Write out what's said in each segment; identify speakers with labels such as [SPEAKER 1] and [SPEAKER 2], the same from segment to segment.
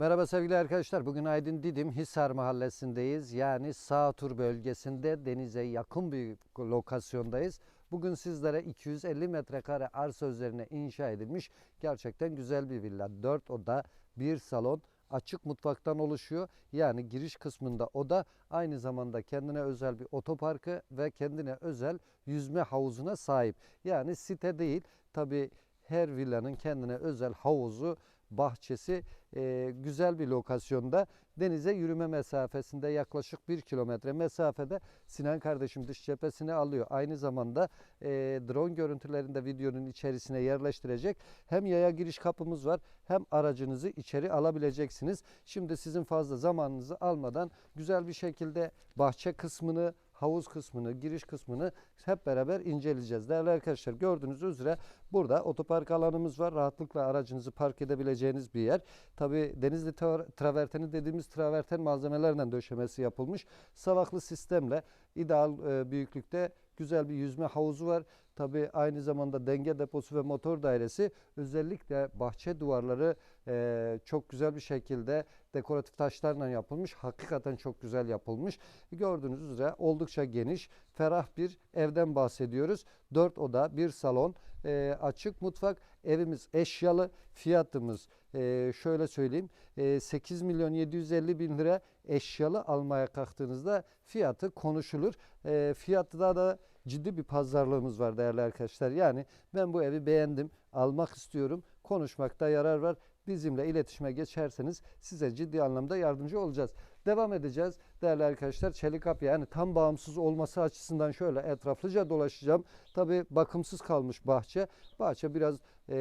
[SPEAKER 1] Merhaba sevgili arkadaşlar. Bugün Aydın Didim Hisar Mahallesi'ndeyiz. Yani Sağtur bölgesinde denize yakın bir lokasyondayız. Bugün sizlere 250 metrekare arsa üzerine inşa edilmiş gerçekten güzel bir villa. 4 oda, 1 salon, açık mutfaktan oluşuyor. Yani giriş kısmında oda aynı zamanda kendine özel bir otoparkı ve kendine özel yüzme havuzuna sahip. Yani site değil. Tabi her villanın kendine özel havuzu, bahçesi e, güzel bir lokasyonda. Denize yürüme mesafesinde yaklaşık 1 kilometre mesafede Sinan kardeşim dış cephesini alıyor. Aynı zamanda e, drone görüntülerini de videonun içerisine yerleştirecek. Hem yaya giriş kapımız var hem aracınızı içeri alabileceksiniz. Şimdi sizin fazla zamanınızı almadan güzel bir şekilde bahçe kısmını, havuz kısmını, giriş kısmını hep beraber inceleyeceğiz. Değerli arkadaşlar gördüğünüz üzere burada otopark alanımız var. Rahatlıkla aracınızı park edebileceğiniz bir yer. Tabi Denizli tra- traverteni dediğimiz traverten malzemelerle döşemesi yapılmış. Savaklı sistemle ideal e, büyüklükte güzel bir yüzme havuzu var. Tabi aynı zamanda denge deposu ve motor dairesi özellikle bahçe duvarları e, çok güzel bir şekilde dekoratif taşlarla yapılmış. Hakikaten çok güzel yapılmış. Gördüğünüz üzere oldukça geniş, ferah bir evden bahsediyoruz. 4 oda, bir salon, e, açık mutfak. Evimiz eşyalı. Fiyatımız e, şöyle söyleyeyim. E, 8 milyon 750 bin lira eşyalı almaya kalktığınızda fiyatı konuşulur. E, fiyatta da ciddi bir pazarlığımız var değerli arkadaşlar. Yani ben bu evi beğendim, almak istiyorum. Konuşmakta yarar var. Bizimle iletişime geçerseniz size ciddi anlamda yardımcı olacağız. Devam edeceğiz değerli arkadaşlar. Çelik kapı yani tam bağımsız olması açısından şöyle etraflıca dolaşacağım. Tabi bakımsız kalmış bahçe. Bahçe biraz eee,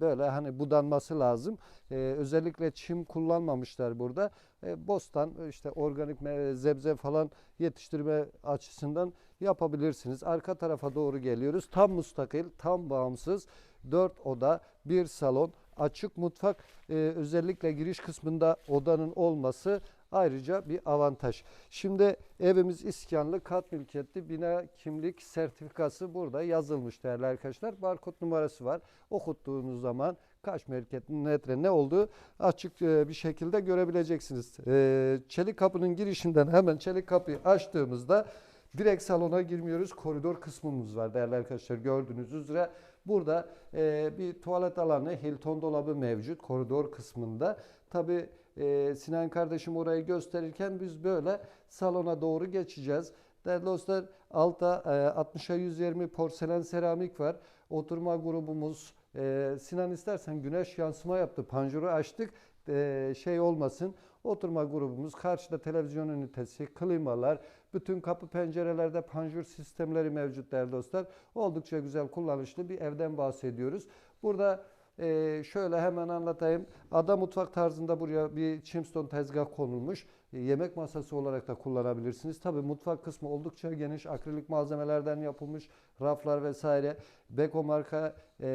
[SPEAKER 1] böyle hani budanması lazım. Eee, özellikle çim kullanmamışlar burada. E, bostan işte organik zebze falan yetiştirme açısından yapabilirsiniz. Arka tarafa doğru geliyoruz. Tam mustakil, tam bağımsız. 4 oda, bir salon, açık mutfak. E, özellikle giriş kısmında odanın olması ayrıca bir avantaj. Şimdi evimiz iskanlı, kat mülkiyetli, bina kimlik sertifikası burada yazılmış değerli arkadaşlar. Barkod numarası var. Okuttuğunuz zaman kaç metre ne olduğu açık e, bir şekilde görebileceksiniz. E, çelik kapının girişinden hemen çelik kapıyı açtığımızda direkt salona girmiyoruz. Koridor kısmımız var değerli arkadaşlar gördüğünüz üzere. Burada e, bir tuvalet alanı, Hilton dolabı mevcut koridor kısmında. Tabi Sinan kardeşim orayı gösterirken biz böyle salona doğru geçeceğiz. Değerli dostlar altta e, 60'a 120 porselen seramik var. Oturma grubumuz e, Sinan istersen güneş yansıma yaptı. Panjuru açtık. E, şey olmasın. Oturma grubumuz karşıda televizyon ünitesi, klimalar, bütün kapı pencerelerde panjur sistemleri mevcut değerli dostlar. Oldukça güzel kullanışlı bir evden bahsediyoruz. Burada e, şöyle hemen anlatayım. Ada mutfak tarzında buraya bir çimstone tezgah konulmuş. E, yemek masası olarak da kullanabilirsiniz. Tabi mutfak kısmı oldukça geniş. Akrilik malzemelerden yapılmış raflar vesaire. Beko marka e,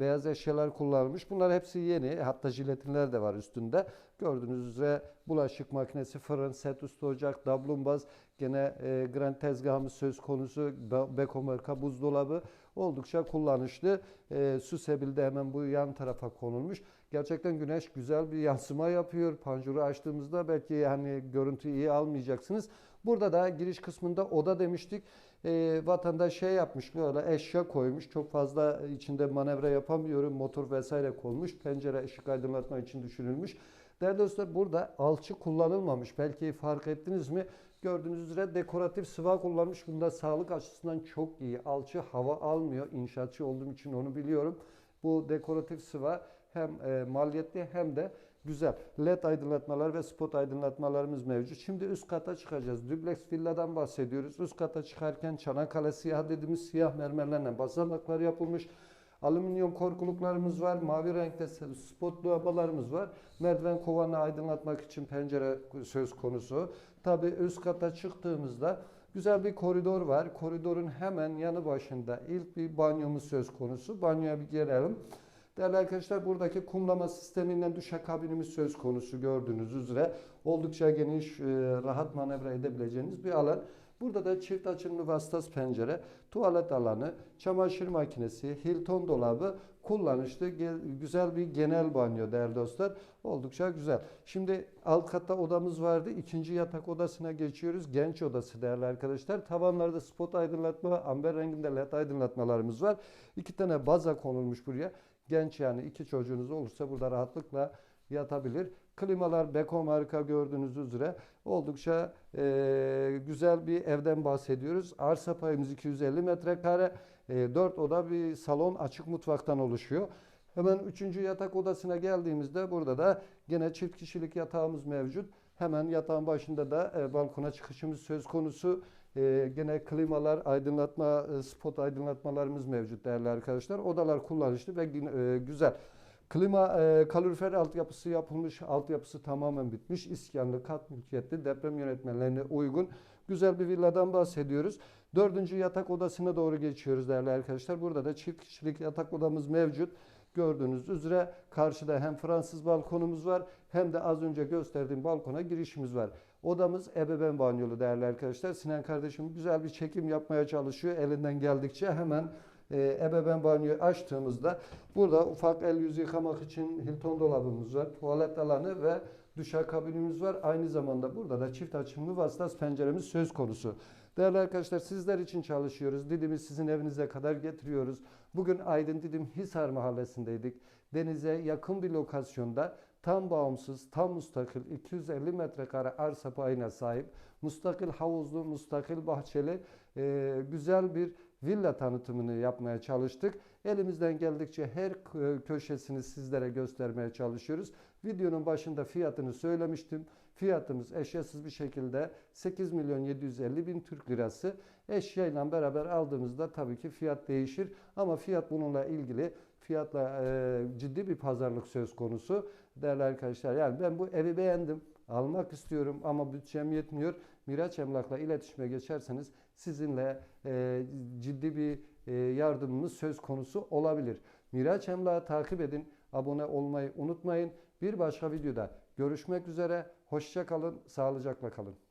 [SPEAKER 1] beyaz eşyalar kullanılmış. Bunlar hepsi yeni. Hatta jiletinler de var üstünde. Gördüğünüz üzere bulaşık makinesi, fırın, set üstü ocak, dablumbaz, gene e, grand tezgahımız söz konusu. Be- Beko marka buzdolabı oldukça kullanışlı. E, su sebil de hemen bu yan tarafa konulmuş. Gerçekten güneş güzel bir yansıma yapıyor. Panjuru açtığımızda belki hani görüntüyü iyi almayacaksınız. Burada da giriş kısmında oda demiştik. E, vatandaş şey yapmış böyle eşya koymuş. Çok fazla içinde manevra yapamıyorum. Motor vesaire konmuş. Pencere ışık aydınlatma için düşünülmüş. Değerli dostlar burada alçı kullanılmamış. Belki fark ettiniz mi? Gördüğünüz üzere dekoratif sıva kullanmış. Bunda sağlık açısından çok iyi. Alçı hava almıyor. İnşaatçı olduğum için onu biliyorum. Bu dekoratif sıva hem e, maliyetli hem de güzel. LED aydınlatmalar ve spot aydınlatmalarımız mevcut. Şimdi üst kata çıkacağız. Dubleks villadan bahsediyoruz. Üst kata çıkarken Çanakkale siyah dediğimiz siyah mermerlerle basamaklar yapılmış. Alüminyum korkuluklarımız var. Mavi renkte spot lambalarımız var. Merdiven kovanı aydınlatmak için pencere söz konusu. Tabii üst kata çıktığımızda güzel bir koridor var. Koridorun hemen yanı başında ilk bir banyomuz söz konusu. Banyoya bir gelelim. Değerli arkadaşlar buradaki kumlama sisteminden duşakabinimiz söz konusu gördüğünüz üzere. Oldukça geniş, e, rahat manevra edebileceğiniz bir alan. Burada da çift açımlı vasıtası pencere, tuvalet alanı, çamaşır makinesi, Hilton dolabı kullanışlı güzel bir genel banyo değerli dostlar. Oldukça güzel. Şimdi alt katta odamız vardı. İkinci yatak odasına geçiyoruz. Genç odası değerli arkadaşlar. Tavanlarda spot aydınlatma, amber renginde led aydınlatmalarımız var. İki tane baza konulmuş buraya. Genç yani iki çocuğunuz olursa burada rahatlıkla yatabilir. Klimalar Beko marka gördüğünüz üzere oldukça eee, güzel bir evden bahsediyoruz. Arsa payımız 250 metrekare. 4 oda bir salon açık mutfaktan oluşuyor. Hemen üçüncü yatak odasına geldiğimizde burada da gene çift kişilik yatağımız mevcut. Hemen yatağın başında da e, balkona çıkışımız söz konusu. E, gene klimalar, aydınlatma, e, spot aydınlatmalarımız mevcut değerli arkadaşlar. Odalar kullanışlı ve e, güzel. Klima, e, kalorifer altyapısı yapılmış, altyapısı tamamen bitmiş. İskanlı, kat mülkiyetli, deprem yönetmelerine uygun güzel bir villadan bahsediyoruz. Dördüncü yatak odasına doğru geçiyoruz değerli arkadaşlar. Burada da çift kişilik yatak odamız mevcut. Gördüğünüz üzere karşıda hem Fransız balkonumuz var hem de az önce gösterdiğim balkona girişimiz var. Odamız ebeveyn banyolu değerli arkadaşlar. Sinan kardeşim güzel bir çekim yapmaya çalışıyor. Elinden geldikçe hemen e, ebeveyn banyoyu açtığımızda burada ufak el yüz yıkamak için Hilton dolabımız var. Tuvalet alanı ve duşakabinimiz var. Aynı zamanda burada da çift açımlı vasıtas penceremiz söz konusu. Değerli arkadaşlar sizler için çalışıyoruz. Didim'i sizin evinize kadar getiriyoruz. Bugün Aydın Didim Hisar mahallesindeydik. Denize yakın bir lokasyonda tam bağımsız, tam mustakil 250 metrekare arsa payına sahip, mustakil havuzlu, mustakil bahçeli e, güzel bir villa tanıtımını yapmaya çalıştık. Elimizden geldikçe her kö- köşesini sizlere göstermeye çalışıyoruz. Videonun başında fiyatını söylemiştim. Fiyatımız eşyasız bir şekilde 8 milyon 750 bin Türk lirası. Eşyayla beraber aldığımızda tabii ki fiyat değişir. Ama fiyat bununla ilgili fiyatla e, ciddi bir pazarlık söz konusu. Değerli arkadaşlar yani ben bu evi beğendim. Almak istiyorum ama bütçem yetmiyor. Miraç Emlak'la iletişime geçerseniz sizinle e, ciddi bir e, yardımımız söz konusu olabilir. Miraç Emlak'ı takip edin. Abone olmayı unutmayın. Bir başka videoda görüşmek üzere. Hoşça kalın, sağlıcakla kalın.